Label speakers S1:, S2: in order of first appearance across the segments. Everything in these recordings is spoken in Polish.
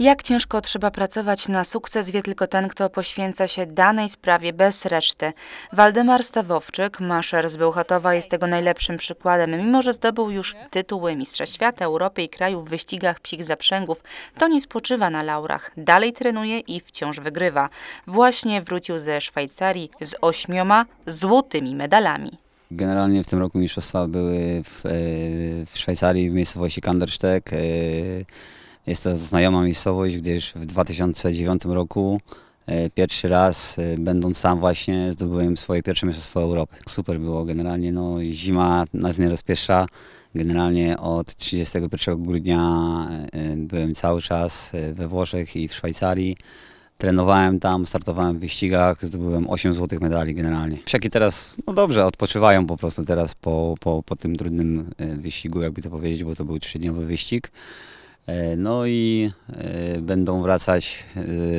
S1: Jak ciężko trzeba pracować na sukces, wie tylko ten, kto poświęca się danej sprawie bez reszty. Waldemar Stawowczyk, maszer z Bełchatowa, jest tego najlepszym przykładem. Mimo, że zdobył już tytuły Mistrza Świata, Europy i kraju w wyścigach psich zaprzęgów, to nie spoczywa na laurach. Dalej trenuje i wciąż wygrywa. Właśnie wrócił ze Szwajcarii z ośmioma złotymi medalami.
S2: Generalnie w tym roku mistrzostwa były w, e, w Szwajcarii w miejscowości Kandersteg. Jest to znajoma miejscowość, gdyż w 2009 roku e, pierwszy raz, e, będąc tam właśnie, zdobyłem swoje pierwsze mistrzostwo Europy. Super było generalnie, no zima nas nie rozpieszcza. Generalnie od 31 grudnia e, byłem cały czas we Włoszech i w Szwajcarii. Trenowałem tam, startowałem w wyścigach, zdobyłem 8 złotych medali generalnie. Psiaki teraz, no dobrze, odpoczywają po prostu teraz po, po, po tym trudnym wyścigu, jakby to powiedzieć, bo to był trzydniowy wyścig. E, No i e, będą wracać,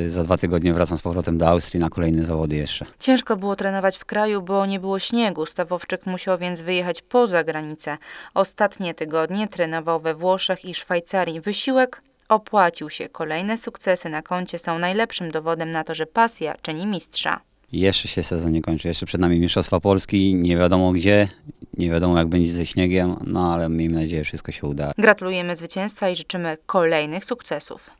S2: e, za dwa tygodnie wracam z powrotem do Austrii na kolejne zawody jeszcze.
S1: Ciężko było trenować w kraju, bo nie było śniegu. Stawowczyk musiał więc wyjechać poza granicę. Ostatnie tygodnie trenował we Włoszech i Szwajcarii. Wysiłek opłacił się. Kolejne sukcesy na koncie są najlepszym dowodem na to, że pasja czyni mistrza.
S2: Jeszcze się sezon nie kończy, jeszcze przed nami Mistrzostwa Polski, nie wiadomo gdzie, nie wiadomo jak będzie ze śniegiem, no ale miejmy nadzieję, że wszystko się uda.
S1: Gratulujemy zwycięstwa i życzymy kolejnych sukcesów.